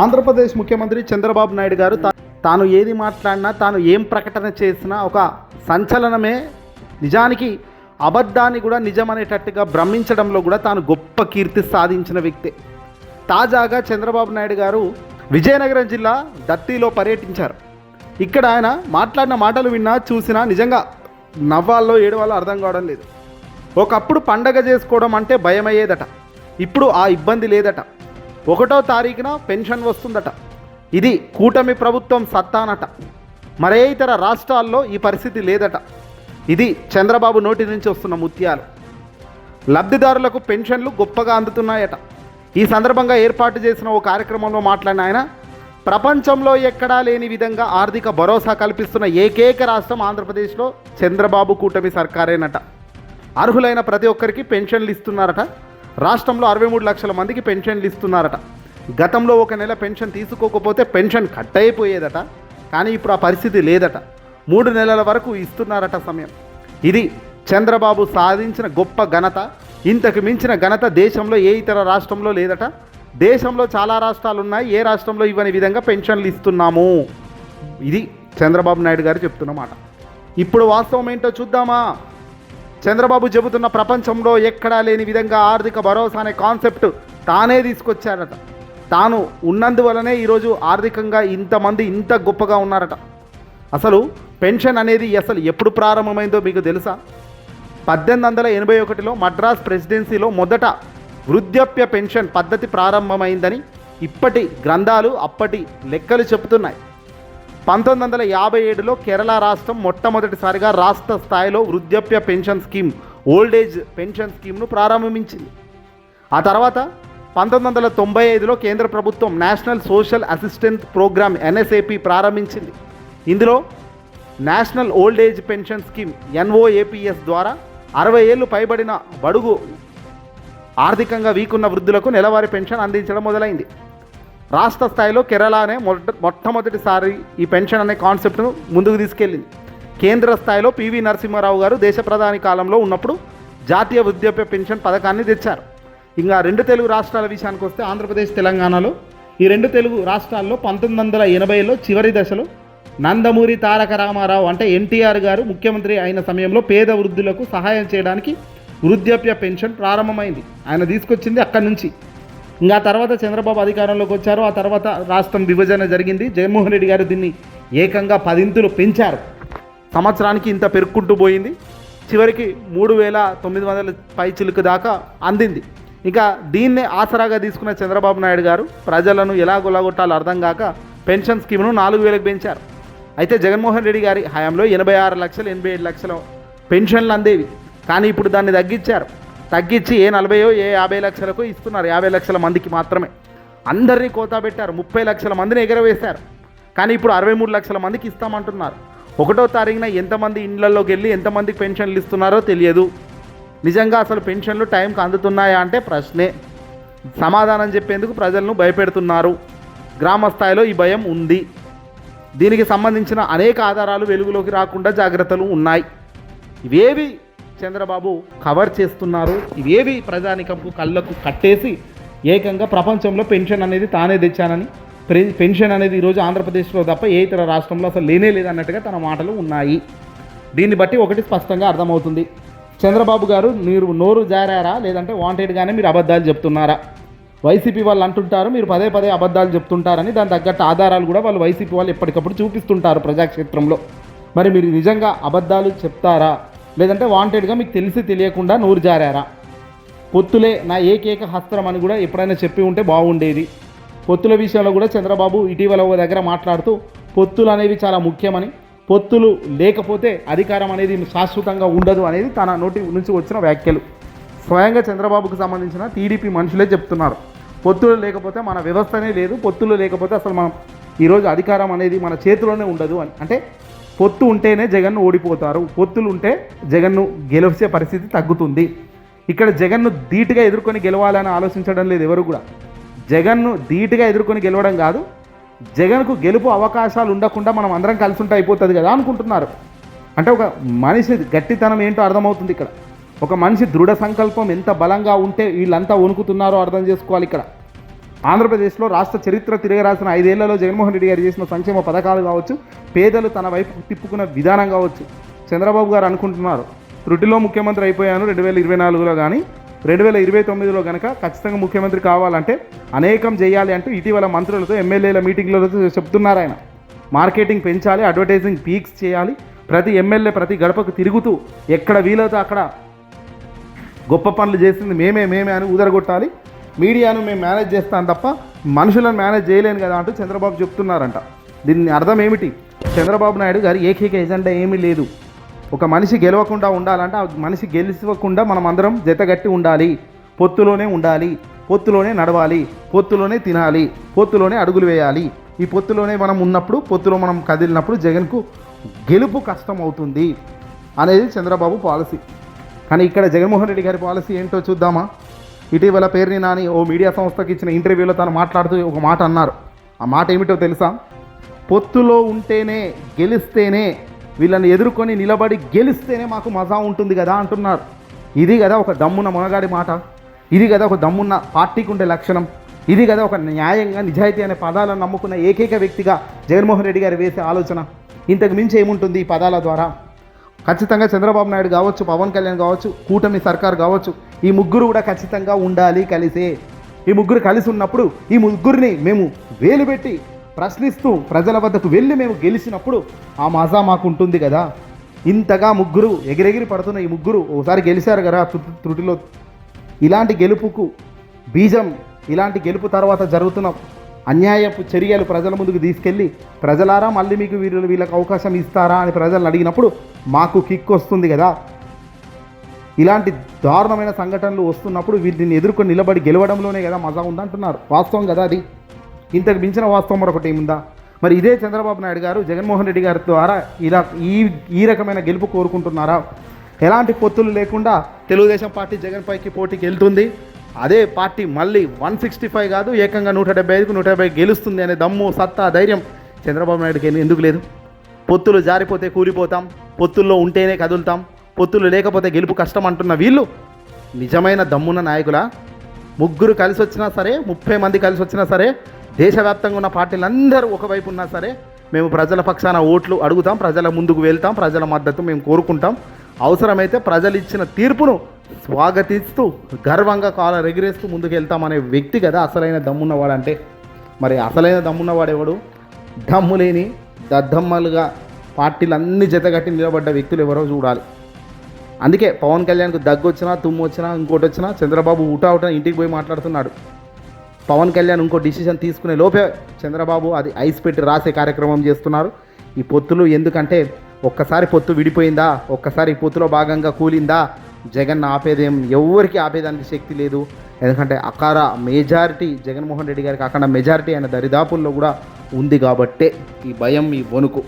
ఆంధ్రప్రదేశ్ ముఖ్యమంత్రి చంద్రబాబు నాయుడు గారు తాను ఏది మాట్లాడినా తాను ఏం ప్రకటన చేసినా ఒక సంచలనమే నిజానికి అబద్ధాన్ని కూడా నిజమనేటట్టుగా భ్రమించడంలో కూడా తాను గొప్ప కీర్తి సాధించిన వ్యక్తే. తాజాగా చంద్రబాబు నాయుడు గారు విజయనగరం జిల్లా దత్తిలో పర్యటించారు. ఇక్కడ ఆయన మాట్లాడిన మాటలు విన్నా చూసినా నిజంగా నవ్వాల్లో ఏడవాలో అర్థం కావడం లేదు. ఒకప్పుడు పండగ చేసుకోవడం అంటే భయమయ్యేదట. ఇప్పుడు ఆ ఇబ్బంది లేదట. ఒకటో తారీఖున పెన్షన్ వస్తుందట. ఇది కూటమి ప్రభుత్వం సత్తానట. మరే ఇతర రాష్ట్రాల్లో ఈ పరిస్థితి లేదట. ఇది చంద్రబాబు నోటి నుంచి వస్తున్న ముత్యాలు. లబ్ధిదారులకు పెన్షన్లు గొప్పగా అందుతున్నాయట. ఈ సందర్భంగా ఏర్పాటు చేసిన ఓ కార్యక్రమంలో మాట్లాడిన ఆయన ప్రపంచంలో ఎక్కడా లేని విధంగా ఆర్థిక భరోసా కల్పిస్తున్న ఏకైక రాష్ట్రం ఆంధ్రప్రదేశ్లో చంద్రబాబు కూటమి సర్కారేనట. అర్హులైన ప్రతి ఒక్కరికి పెన్షన్లు ఇస్తున్నారట. రాష్ట్రంలో అరవై మూడు లక్షల మందికి పెన్షన్లు ఇస్తున్నారట. గతంలో ఒక నెల పెన్షన్ తీసుకోకపోతే పెన్షన్ కట్ అయిపోయేదట కానీ ఇప్పుడు ఆ పరిస్థితి లేదట. మూడు నెలల వరకు ఇస్తున్నారట సమయం. ఇది చంద్రబాబు సాధించిన గొప్ప ఘనత. ఇంతకు మించిన ఘనత దేశంలో ఏ ఇతర రాష్ట్రంలో లేదట. దేశంలో చాలా రాష్ట్రాలు ఉన్నాయి. ఏ రాష్ట్రంలో ఇవ్వని విధంగా పెన్షన్లు ఇస్తున్నాము? ఇది చంద్రబాబు నాయుడు గారు చెప్తున్నమాట ఇప్పుడు వాస్తవం ఏంటో చూద్దామా? చంద్రబాబు చెబుతున్న ప్రపంచంలో ఎక్కడా లేని విధంగా ఆర్థిక భరోసా అనే కాన్సెప్ట్ తానే తీసుకొచ్చారట. తాను ఉన్నందువలనే ఈరోజు ఆర్థికంగా ఇంతమంది ఇంత గొప్పగా ఉన్నారట. అసలు పెన్షన్ అనేది అసలు ఎప్పుడు ప్రారంభమైందో మీకు తెలుసా? పద్దెనిమిది వందల ఎనభై ఒకటిలో మద్రాస్ ప్రెసిడెన్సీలో మొదట వృద్ధాప్య పెన్షన్ పద్ధతి ప్రారంభమైందని ఇప్పటి గ్రంథాలు అప్పటి లెక్కలు చెబుతున్నాయి. పంతొమ్మిది వందల యాభై ఏడులో కేరళ రాష్ట్రం మొట్టమొదటిసారిగా రాష్ట్ర స్థాయిలో వృద్ధాప్య pension scheme old age pension స్కీమ్ను ప్రారంభించింది. ఆ తర్వాత పంతొమ్మిది వందల తొంభై ఐదులో కేంద్ర ప్రభుత్వం national social assistant program NSAP ప్రారంభించింది. ఇందులో national old age pension scheme NOAPS ద్వారా అరవై ఏళ్ళు పైబడిన బడుగు ఆర్థికంగా వీకున్న వృద్ధులకు నెలవారీ పెన్షన్ అందించడం మొదలైంది. రాష్ట్ర స్థాయిలో కేరళనే మొట్ట మొట్టమొదటిసారి ఈ పెన్షన్ అనే కాన్సెప్ట్ను ముందుకు తీసుకెళ్ళింది. కేంద్ర స్థాయిలో పివి నరసింహారావు గారు దేశ ప్రధాని కాలంలో ఉన్నప్పుడు జాతీయ వృద్ధాప్య పెన్షన్ పథకాన్ని తెచ్చారు. ఇంకా రెండు తెలుగు రాష్ట్రాల విషయానికి వస్తే ఆంధ్రప్రదేశ్ తెలంగాణలో ఈ రెండు తెలుగు రాష్ట్రాల్లో పంతొమ్మిది వందల ఎనభైలో చివరి దశలో నందమూరి తారక రామారావు అంటే ఎన్టీఆర్ గారు ముఖ్యమంత్రి అయిన సమయంలో పేద వృద్ధులకు సహాయం చేయడానికి వృద్ధాప్య పెన్షన్ ప్రారంభమైంది. ఆయన తీసుకొచ్చింది అక్కడి నుంచి. ఇంకా తర్వాత చంద్రబాబు అధికారంలోకి వచ్చారు. ఆ తర్వాత రాష్ట్రం విభజన జరిగింది. జగన్మోహన్ రెడ్డి గారు దీన్ని ఏకంగా పదింతులు పెంచారు. సంవత్సరానికి ఇంత పెరుక్కుంటూ పోయింది. చివరికి మూడు వేల తొమ్మిది వందల పైచిలుకు దాకా అందింది. ఇంకా దీన్నే ఆసరాగా తీసుకున్న చంద్రబాబు నాయుడు గారు ప్రజలను ఎలా గొల్లగొట్టాలో అర్థం కాక పెన్షన్ స్కీమ్ను నాలుగు వేలకు పెంచారు. అయితే జగన్మోహన్ రెడ్డి గారి హయాంలో ఎనభై ఆరు లక్షలు ఎనభై ఏడు లక్షల పెన్షన్లు అందేవి. కానీ ఇప్పుడు దాన్ని తగ్గించారు. తగ్గించి ఏ నలభైయో ఏ యాభై లక్షలకు ఇస్తున్నారు. యాభై లక్షల మందికి మాత్రమే. అందరినీ కోతా పెట్టారు. ముప్పై లక్షల మందిని ఎగరవేశారు. కానీ ఇప్పుడు అరవై మూడు లక్షల మందికి ఇస్తామంటున్నారు. ఒకటో తారీఖున ఎంతమంది ఇండ్లలోకి వెళ్ళి ఎంతమందికి పెన్షన్లు ఇస్తున్నారో తెలియదు. నిజంగా అసలు పెన్షన్లు టైంకి అందుతున్నాయా అంటే ప్రశ్నే. సమాధానం చెప్పేందుకు ప్రజలను భయపెడుతున్నారు. గ్రామ స్థాయిలో ఈ భయం ఉంది. దీనికి సంబంధించిన అనేక ఆధారాలు వెలుగులోకి రాకుండా జాగ్రత్తలు ఉన్నాయి. ఇవేవి చంద్రబాబు కవర్ చేస్తున్నారు. ఇవేవి ప్రజానికంకు కళ్ళకు కట్టేసి ఏకంగా ప్రపంచంలో పెన్షన్ అనేది తానే తెచ్చానని పెన్షన్ అనేది ఈరోజు ఆంధ్రప్రదేశ్లో తప్ప ఏ ఇతర రాష్ట్రంలో అసలు లేనే లేదన్నట్టుగా తన మాటలు ఉన్నాయి. దీన్ని బట్టి ఒకటి స్పష్టంగా అర్థమవుతుంది. చంద్రబాబు గారు మీరు నోరు జారారా? లేదంటే వాంటెడ్గానే మీరు అబద్ధాలు చెప్తున్నారా? వైసీపీ వాళ్ళు అంటుంటారు మీరు పదే పదే అబద్ధాలు చెప్తుంటారని దాని తగ్గట్టు ఆధారాలు కూడా వాళ్ళు వైసీపీ వాళ్ళు ఎప్పటికప్పుడు చూపిస్తుంటారు ప్రజాక్షేత్రంలో. మరి మీరు నిజంగా అబద్ధాలు చెప్తారా? లేదంటే వాంటెడ్గా మీకు తెలిసి తెలియకుండా నోరు జారారా. పొత్తులే నా ఏకైక హస్త్రం అని కూడా ఎప్పుడైనా చెప్పి ఉంటే బాగుండేది. పొత్తుల విషయంలో కూడా చంద్రబాబు ఇటీవల ఒక దగ్గర మాట్లాడుతూ పొత్తులు అనేవి చాలా ముఖ్యమని పొత్తులు లేకపోతే అధికారం అనేది శాశ్వతంగా ఉండదు అనేది తన నోటి నుంచి వచ్చిన వ్యాఖ్యలు. స్వయంగా చంద్రబాబుకు సంబంధించిన టీడీపీ మనుషులే చెప్తున్నారు. పొత్తులు లేకపోతే మన వ్యవస్థనే లేదు పొత్తులు లేకపోతే అసలు మనం ఈరోజు అధికారం అనేది మన చేతిలోనే ఉండదు అని. అంటే పొత్తు ఉంటేనే జగన్ను ఓడిపోతారు. పొత్తులు ఉంటే జగన్ను గెలిచే పరిస్థితి తగ్గుతుంది. ఇక్కడ జగన్ను ధీటుగా ఎదుర్కొని గెలవాలని ఆలోచించడం లేదు ఎవరు కూడా. జగన్ను ధీటుగా ఎదుర్కొని గెలవడం కాదు జగన్కు గెలుపు అవకాశాలు ఉండకుండా మనం అందరం కలిసి ఉంటే అయిపోతుంది కదా అనుకుంటున్నారు. అంటే ఒక మనిషి గట్టితనం ఏంటో అర్థమవుతుంది ఇక్కడ. ఒక మనిషి దృఢ సంకల్పం ఎంత బలంగా ఉంటే వీళ్ళంతా వణుకుతున్నారో అర్థం చేసుకోవాలి ఇక్కడ. ఆంధ్రప్రదేశ్లో రాష్ట్ర చరిత్ర తిరగరాసిన ఐదేళ్ళలో జగన్మోహన్ రెడ్డి గారు చేసిన సంక్షేమ పథకాలు కావచ్చు పేదలు తన వైపు తిప్పుకున్న విధానం కావచ్చు చంద్రబాబు గారు అనుకుంటున్నారు. త్రుటిలో ముఖ్యమంత్రి అయిపోయాను రెండు వేల ఇరవై నాలుగులో కానీ రెండు వేల ఇరవై తొమ్మిదిలో కనుక ఖచ్చితంగా ముఖ్యమంత్రి కావాలంటే అనేకం చేయాలి అంటూ ఇటీవల మంత్రులతో ఎమ్మెల్యేల మీటింగ్లతో చెప్తున్నారు ఆయన. మార్కెటింగ్ పెంచాలి అడ్వర్టైజింగ్ పీక్స్ చేయాలి ప్రతి ఎమ్మెల్యే ప్రతి గడపకు తిరుగుతూ ఎక్కడ వీలవుతో అక్కడ గొప్ప పనులు చేసింది మేమే మేమే అని ఊదరగొట్టాలి. మీడియాను మేము మేనేజ్ చేస్తాం తప్ప మనుషులను మేనేజ్ చేయలేను కదా అంటూ చంద్రబాబు చెప్తున్నారంట. దీని అర్థం ఏమిటి? చంద్రబాబు నాయుడు గారి ఏకైక ఎజెండా ఏమీ లేదు. ఒక మనిషి గెలవకుండా ఉండాలంటే ఆ మనిషి గెలిచకుండా మనం అందరం జతగట్టి ఉండాలి. పొత్తులోనే ఉండాలి. పొత్తులోనే నడవాలి. పొత్తులోనే తినాలి. పొత్తులోనే అడుగులు వేయాలి. ఈ పొత్తులోనే మనం ఉన్నప్పుడు పొత్తులో మనం కదిలినప్పుడు జగన్కు గెలుపు కష్టం అవుతుంది అనేది చంద్రబాబు పాలసీ. కానీ ఇక్కడ జగన్మోహన్ రెడ్డి గారి పాలసీ ఏంటో చూద్దామా? ఇటీవల పేరుని నాని ఓ మీడియా సంస్థకి ఇచ్చిన ఇంటర్వ్యూలో తను మాట్లాడుతూ ఒక మాట అన్నారు. ఆ మాట ఏమిటో తెలుసా? పొత్తులో ఉంటేనే గెలిస్తేనే వీళ్ళని ఎదుర్కొని నిలబడి గెలిస్తేనే మాకు మజా ఉంటుంది కదా అంటున్నారు. ఇది కదా ఒక దమ్మున్న మునగాడి మాట. ఇది కదా ఒక దమ్మున్న పార్టీకి ఉండే లక్షణం. ఇది కదా ఒక న్యాయంగా నిజాయితీ అనే పదాలను నమ్ముకున్న ఏకైక వ్యక్తిగా జగన్మోహన్ రెడ్డి గారు వేసే ఆలోచన. ఇంతకు మించి ఏముంటుంది ఈ పదాల ద్వారా? ఖచ్చితంగా చంద్రబాబు నాయుడు కావచ్చు పవన్ కళ్యాణ్ కావచ్చు కూటమి సర్కార్ కావచ్చు ఈ ముగ్గురు కూడా ఖచ్చితంగా ఉండాలి కలిసే. ఈ ముగ్గురు కలిసి ఉన్నప్పుడు ఈ ముగ్గురిని మేము వేలు పెట్టి ప్రశ్నిస్తూ ప్రజల వద్దకు వెళ్ళి మేము గెలిచినప్పుడు ఆ మజా మాకు ఉంటుంది కదా. ఇంతగా ముగ్గురు ఎగిరెగిరి పడుతున్న ఈ ముగ్గురు ఒకసారి గెలిచారు కదా త్రుటిలో ఇలాంటి గెలుపుకు బీజం ఇలాంటి గెలుపు తర్వాత జరుగుతున్న అన్యాయపు చర్యలు ప్రజల ముందుకు తీసుకెళ్ళి ప్రజలారా మళ్ళీ మీకు వీళ్ళు వీళ్ళకి అవకాశం ఇస్తారా? అని ప్రజలను అడిగినప్పుడు మాకు కిక్ వస్తుంది కదా. ఇలాంటి దారుణమైన సంఘటనలు వస్తున్నప్పుడు వీటిని ఎదుర్కొని నిలబడి గెలవడంలోనే కదా మజా ఉందంటున్నారు. వాస్తవం కదా అది? ఇంతకు మించిన వాస్తవం మరొకటి ఏముందా? మరి ఇదే చంద్రబాబు నాయుడు గారు జగన్మోహన్ రెడ్డి గారి ద్వారా ఇలా ఈ ఈ రకమైన గెలుపు కోరుకుంటున్నారా? ఎలాంటి పొత్తులు లేకుండా తెలుగుదేశం పార్టీ జగన్ పైకి పోటీకి వెళ్తుంది? అదే పార్టీ మళ్ళీ వన్ సిక్స్టీ ఫైవ్ కాదు ఏకంగా నూట డెబ్బై ఐదుకు నూట డెబ్బై గెలుస్తుంది అనే దమ్ము సత్తా ధైర్యం చంద్రబాబు నాయుడుకి ఎందుకు లేదు? పొత్తులు జారిపోతే కూలిపోతాం పొత్తుల్లో ఉంటేనే కదులుతాం పొత్తులు లేకపోతే గెలుపు కష్టం అంటున్న వీళ్ళు నిజమైన దమ్మున్న నాయకుల? ముగ్గురు కలిసి వచ్చినా సరే ముప్పై మంది కలిసి వచ్చినా సరే దేశవ్యాప్తంగా ఉన్న పార్టీలందరూ ఒకవైపు ఉన్నా సరే మేము ప్రజల పక్షాన ఓట్లు అడుగుతాం ప్రజల ముందుకు వెళ్తాం ప్రజల మద్దతు మేము కోరుకుంటాం. అవసరమైతే ప్రజలు ఇచ్చిన తీర్పును స్వాగతిస్తూ గర్వంగా కాల ఎగిరేస్తూ ముందుకు వెళ్తామనే వ్యక్తి కదా అసలైన దమ్మున్నవాడు అంటే. మరి అసలైన దమ్మున్నవాడు ఎవడు? దమ్ము లేని దద్దమ్మలుగా అన్ని జతగట్టి నిలబడ్డ వ్యక్తులు ఎవరో చూడాలి. అందుకే పవన్ కళ్యాణ్కు దగ్గు వచ్చినా తుమ్ము వచ్చినా ఇంకోటి వచ్చినా చంద్రబాబు ఊటా ఇంటికి పోయి మాట్లాడుతున్నాడు. పవన్ కళ్యాణ్ ఇంకో డిసిషన్ తీసుకునే లోపే చంద్రబాబు అది ఐస్ పెట్టి రాసే కార్యక్రమం చేస్తున్నారు. ఈ పొత్తులు ఎందుకంటే ఒక్కసారి పొత్తు విడిపోయిందా? ఒక్కసారి పొత్తులో భాగంగా కూలిందా? జగన్ ఆపేదేం? ఎవరికి ఆపేదానికి శక్తి లేదు. ఎందుకంటే అకార మెజారిటీ జగన్మోహన్ రెడ్డి గారికి అక్కడ మెజారిటీ అయిన దరిదాపుల్లో కూడా ఉంది కాబట్టే ఈ భయం ఈ వణుకు.